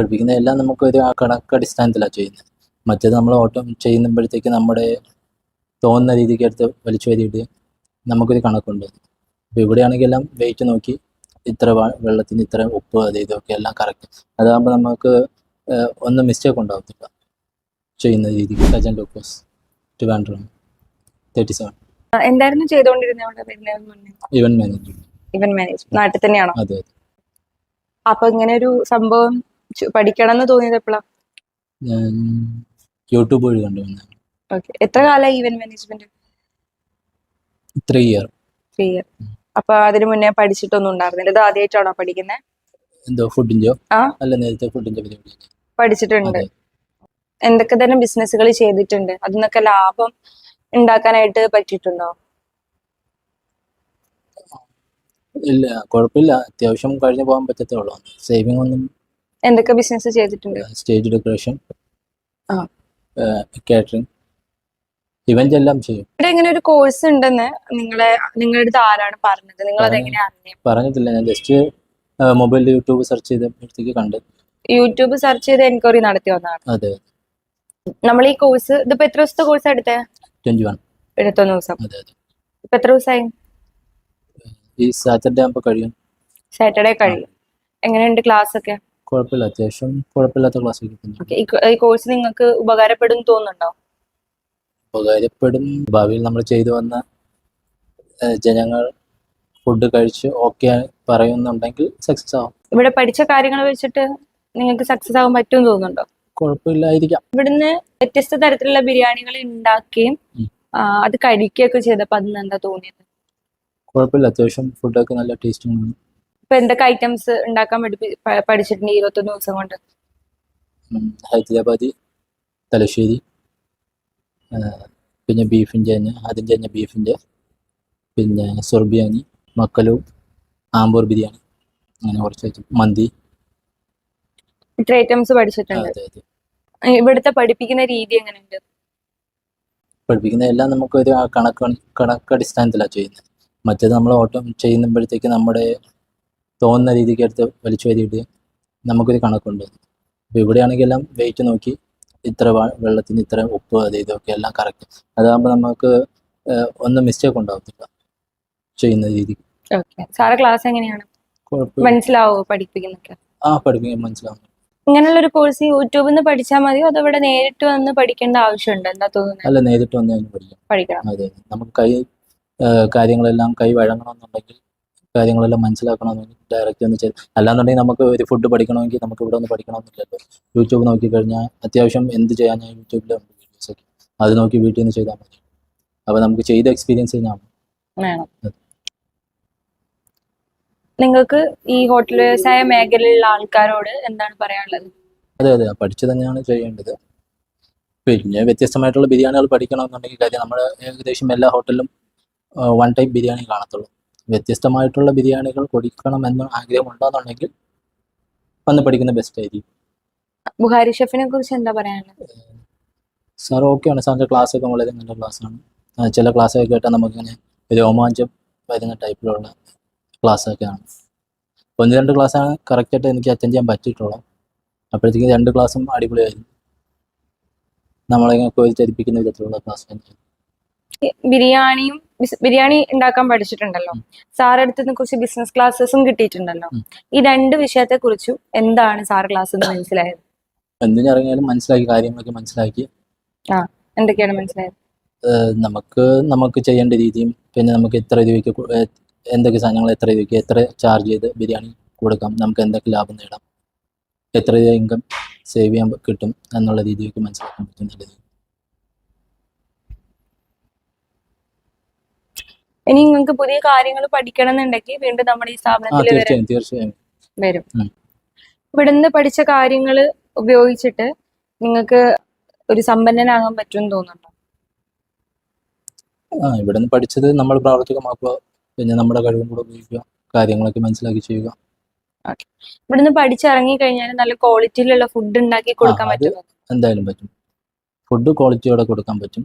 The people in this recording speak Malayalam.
പഠിപ്പിക്കുന്ന എല്ലാം നമുക്ക് ഒരു ആ കണക്ക് അടിസ്ഥാനത്തിലാണ് ചെയ്യുന്നത്. മറ്റേത് നമ്മൾ ഓട്ടം ചെയ്യുമ്പോഴത്തേക്ക് നമ്മുടെ തോന്നുന്ന രീതിക്ക് എടുത്ത് വലിച്ചു വരിയിട്ട് നമുക്കൊരു കണക്കുണ്ട്. അപ്പോൾ ഇവിടെയാണെങ്കിൽ എല്ലാം വെയിറ്റ് നോക്കി ഇത്ര വെള്ളത്തിന് ഇത്ര ഉപ്പ് അത് ഇതൊക്കെ എല്ലാം കറക്റ്റ് അതാകുമ്പോൾ നമുക്ക് ഒന്നും മിസ്റ്റേക്ക് ഉണ്ടാകത്തില്ല ചെയ്യുന്ന രീതിക്ക് സജൻ ലൂക്കോസ് ട്രിവാൻഡ്രം തേർട്ടി സെവൻ എന്തായിരുന്നു ചെയ്തുകൊണ്ടിരുന്നത് ഇവന്റ് നാട്ടിൽ തന്നെയാണോ? അതെ അതെ. അപ്പൊ ഇങ്ങനെ ഒരു സംഭവം പഠിക്കണം എന്ന് തോന്നിയത് എപ്പോഴാ ഞാൻ യൂട്യൂബ് വഴി കണ്ടുവന്നത്. ഓക്കെ. എത്ര കാലമായി event management? Three year three year അപ്പൊ അതിനു മുന്നേ പഠിച്ചിട്ടൊന്നും ഉണ്ടായിരുന്നില്ല. ഇത് ആദ്യമായിട്ടാണോ പഠിക്കുന്നത് എന്തോ ഫുഡിന്റെയോ ആ. അല്ല നേരത്തെ ഫുഡിന്റെ പഠിച്ചിട്ടുണ്ട്. എന്തൊക്കെ തരം ബിസിനസ്സുകൾ ചെയ്തിട്ടുണ്ട്? അതിന്നൊക്കെ ലാഭം ഉണ്ടാക്കാനായിട്ട് പറ്റിയിട്ടുണ്ടോ? ഇല്ല കുഴപ്പമില്ല. അത്യാവശ്യം കഴിഞ്ഞു പോകാൻ പറ്റത്തേ ഉള്ളൂ. സേവിങ് ഒന്നും എന്തൊക്കെ ബിസിനസ് ചെയ്തിട്ടുണ്ട്? Stage decoration. കാറ്ററിംഗ് ഇവന്റ് എല്ലാം ചെയ്യും. ഇവിടെ ഇങ്ങനെ ഒരു കോഴ്സ് ഉണ്ടെന്ന് നിങ്ങളെ നിങ്ങളുടെ അടുത്ത് ആരാണ് പറഞ്ഞത്? നിങ്ങൾ അത് എങ്ങനെയാ അറിഞ്ഞത് പറഞ്ഞിട്ടില്ല. ഞാൻ ജസ്റ്റ് മൊബൈലിൽ യൂട്യൂബ് സെർച്ച് ചെയ്തപ്പോഴത്തേക്ക് കണ്ട്. യൂട്യൂബ് സെർച്ച് ചെയ്ത് എൻക്വയറി നടത്തി വന്നതാണ്. അതെ നമ്മൾ ഈ കോഴ്സ് ഇതിപ്പോ എത്ര ദിവസത്തെ കോഴ്സ് എടുത്തേ? ട്വന്റി വൺ എടുത്തൊന്ന് ദിവസം. അതെ അതെ. ഇപ്പൊ എത്ര ദിവസമായി ഈ സാറ്റർഡേ ആകുമ്പോ കഴിയും. സാറ്റർഡേ കഴിയും. എങ്ങനെയുണ്ട് ക്ലാസ് ഒക്കെ? കുഴപ്പമില്ല. അത്യാവശ്യം കുഴപ്പമില്ലാത്ത ക്ലാസ് കിട്ടുന്നു ഓക്കെ ഈ കോഴ്സ് നിങ്ങൾക്ക് ഉപകാരപ്പെടും തോന്നുന്നുണ്ടോ? ഉപകാരപ്പെടും. ഭാവിയിൽ നമ്മൾ ചെയ്തു വന്ന ഏഹ്, ജനങ്ങൾ ഫുഡ് കഴിച്ച് ഓക്കെ പറയുന്നുണ്ടെങ്കിൽ സക്സസ് ആവും. ഇവിടെ പഠിച്ച കാര്യങ്ങൾ വെച്ചിട്ട് നിങ്ങൾക്ക് സക്സസ് ആവാൻ പറ്റും തോന്നുന്നുണ്ടോ? കുഴപ്പമില്ലായിരിക്കാം. ഇവിടുന്ന് വ്യത്യസ്ത തരത്തിലുള്ള ബിരിയാണികൾ ഉണ്ടാക്കുകയും ഉം. ആ, അത് കഴിക്കുകയൊക്കെ ചെയ്തപ്പോ അതിന് എന്താ തോന്നിയത്? കുഴപ്പമില്ല. അത്യാവശ്യം ഫുഡൊക്കെ നല്ല ടേസ്റ്റിംഗ് ആണ് ഇപ്പൊ എന്തൊക്കെ ഐറ്റംസ് ഉണ്ടാക്കാൻ പഠിച്ചിട്ടുണ്ട് ഇരുപത്തൊന്ന് ദിവസം കൊണ്ട്? ഹൈദരാബാദി തലശ്ശേരി പിന്നെ ബീഫിന്റെ തന്നെ അതിന്റെ തന്നെ ബീഫിന്റെ പിന്നെ സുർബിയാനി മക്കലു ആമ്പൂർ ബിരിയാണി അങ്ങനെ കുറച്ച്. മന്തി. ഇത്ര ഐറ്റംസ് പഠിച്ചിട്ടുണ്ട്. ഇവിടുത്തെ പഠിപ്പിക്കുന്ന രീതി എങ്ങനെയുണ്ട്? പഠിപ്പിക്കുന്ന എല്ലാം നമുക്ക് ഒരു കണക്ക് കണക്കടിസ്ഥാനത്തിലാണ് ചെയ്യുന്നത്. മറ്റേത് നമ്മൾ ഓട്ടം ചെയ്യുമ്പോഴത്തേക്ക് നമ്മുടെ തോന്നുന്ന രീതിക്ക് എടുത്ത് വലിച്ചു വരിയിട്ട് നമുക്കൊരു കണക്കുണ്ട്. അപ്പോൾ ഇവിടെയാണെങ്കിൽ എല്ലാം വെയിറ്റ് നോക്കി ഇത്ര വെള്ളത്തിന് ഇത്ര ഉപ്പ് അത് ഇതൊക്കെ എല്ലാം കറക്റ്റ് അതാകുമ്പോൾ നമുക്ക് ഒന്നും മിസ്റ്റേക്ക് ഉണ്ടാകത്തില്ല ചെയ്യുന്ന രീതി ഓക്കെ സാറെ ക്ലാസ് എങ്ങനെയാണ്? മനസ്സിലാവോ പഠിപ്പിക്കുന്നൊക്കെ? ആ പഠിപ്പിക്കാൻ മനസ്സിലാവും ഇങ്ങനെയുള്ള ഒരു കോഴ്സ് യൂട്യൂബിൽ നിന്ന് പഠിച്ചാൽ മതിയോ? അതോ ഇവിടെ നേരിട്ട് വന്ന് പഠിക്കേണ്ട ആവശ്യമുണ്ട്? എന്താ തോന്നുന്നത്? അല്ല നേരിട്ട് വന്ന് അതിന് പഠിക്കാം. പഠിക്കണം. അതെ നമുക്ക് കൈ കാര്യങ്ങളെല്ലാം കൈ വഴങ്ങണമെന്നുണ്ടെങ്കിൽ കാര്യങ്ങളെല്ലാം മനസ്സിലാക്കണമെങ്കിൽ ഡയറക്റ്റ് ഒന്ന് ചെയ്ത്. അല്ലാന്നുണ്ടെങ്കിൽ നമുക്ക് ഒരു ഫുഡ് പഠിക്കണമെങ്കിൽ നമുക്ക് ഇവിടെ ഒന്ന് പഠിക്കണമെന്നില്ലല്ലോ. യൂട്യൂബ് നോക്കിക്കഴിഞ്ഞാൽ അത്യാവശ്യം എന്ത് ചെയ്യാൻ ഞാൻ യൂട്യൂബിൽ ഉണ്ട് വീഡിയോസ് ഒക്കെ. അത് നോക്കി വീട്ടിൽ നിന്ന് ചെയ്താൽ മതി. അപ്പോൾ നമുക്ക് ചെയ്ത എക്സ്പീരിയൻസ് ഞാൻ വേണം. നിങ്ങൾക്ക് ഈ ഹോട്ടൽ വ്യവസായ മേഖലയിലുള്ള ആൾക്കാരോട് എന്താണ് പറയാനുള്ളത്? അതെ അതെ. പഠിച്ചു തന്നെയാണ് ചെയ്യേണ്ടത്. പിന്നെ വ്യത്യസ്തമായിട്ടുള്ള ബിരിയാണികൾ പഠിക്കണമെന്നുണ്ടെങ്കിൽ കാര്യം നമ്മുടെ ഏകദേശം എല്ലാ ഹോട്ടലിലും വൺ ടൈപ്പ് ബിരിയാണി കാണത്തുള്ളൂ. വ്യത്യസ്തമായിട്ടുള്ള ബിരിയാണികൾ കൊടുക്കണം എന്ന് ആഗ്രഹമുണ്ടെന്നുണ്ടെങ്കിൽ വന്ന് പഠിക്കുന്ന ബെസ്റ്റ് ആയിരിക്കും. ബുഹാരി ഷെഫിനെ കുറിച്ച് എന്താ പറയാനുള്ളത്? സാർ ആണ് സാറിന്റെ ക്ലാസ് ഒക്കെ വളരെ നല്ല ക്ലാസ്സാണ്. ചില ക്ലാസ്സൊക്കെ കേട്ടാൽ നമുക്കിങ്ങനെ രോമാഞ്ചം വരുന്ന ടൈപ്പിലുള്ള ക്ലാസ്സൊക്കെയാണ്. ഒന്ന് രണ്ട് ക്ലാസ്സാണ് കറക്റ്റായിട്ട് എനിക്ക് അറ്റൻഡ് ചെയ്യാൻ പറ്റിയിട്ടുള്ളത് അപ്പോഴത്തേക്കും രണ്ട് ക്ലാസ്സും അടിപൊളിയായിരുന്നു നമ്മളെ കോരിച്ചരിപ്പിക്കുന്ന വിധത്തിലുള്ള ക്ലാസ് തന്നെ ഈ ബിരിയാണിയും ബിരിയാണി ഉണ്ടാക്കാൻ പഠിച്ചിട്ടുണ്ടല്ലോ. സാറ് അടുത്തുനിന്ന് കുറച്ച് ബിസിനസ് ക്ലാസ്സസും കിട്ടിയിട്ടുണ്ടല്ലോ. ഈ രണ്ട് വിഷയത്തെ കുറിച്ചും എന്താണ് സാർ ക്ലാസ് എന്ന് മനസ്സിലായത്? എന്തിനിറങ്ങിയാലും മനസ്സിലാക്കി കാര്യങ്ങളൊക്കെ മനസ്സിലാക്കി. ആ എന്തൊക്കെയാണ് മനസ്സിലായത്? നമുക്ക് നമുക്ക് ചെയ്യേണ്ട രീതിയും പിന്നെ നമുക്ക് എത്ര രൂപയ്ക്ക് എന്തൊക്കെ സാധനങ്ങൾ എത്ര രൂപയ്ക്ക് എത്ര ചാർജ് ചെയ്ത് ബിരിയാണി കൊടുക്കാം നമുക്ക് എന്തൊക്കെ ലാഭം നേടാം എത്ര രൂപ ഇൻകം സേവ് ചെയ്യാൻ കിട്ടും എന്നുള്ള രീതിയൊക്കെ മനസ്സിലാക്കാൻ പറ്റും നല്ല ഇനി നിങ്ങൾക്ക് പുതിയ കാര്യങ്ങൾ പഠിക്കണം എന്നുണ്ടെങ്കിൽ വീണ്ടും നമ്മുടെ ഈ സ്ഥാപനത്തിൽ തീർച്ചയായും വരും. ഉം. ഇവിടുന്ന് പഠിച്ച കാര്യങ്ങൾ ഉപയോഗിച്ചിട്ട് നിങ്ങൾക്ക് ഒരു സമ്പന്നനാകാൻ പറ്റുമെന്ന് തോന്നുന്നുണ്ടോ? ആ ഇവിടെ നിന്ന് പഠിച്ചത് നമ്മൾ പ്രാവർത്തികമാക്കുക പിന്നെ നമ്മുടെ കഴിവും കൂടെ ഉപയോഗിക്കുക കാര്യങ്ങളൊക്കെ മനസ്സിലാക്കി ചെയ്യുക. ഇവിടുന്ന് പഠിച്ചിറങ്ങി കഴിഞ്ഞാൽ നല്ല ക്വാളിറ്റിയിലുള്ള ഫുഡ് ഉണ്ടാക്കി കൊടുക്കാൻ പറ്റും എന്തായാലും പറ്റും. ഫുഡ് ക്വാളിറ്റിയോടെ കൊടുക്കാൻ പറ്റും.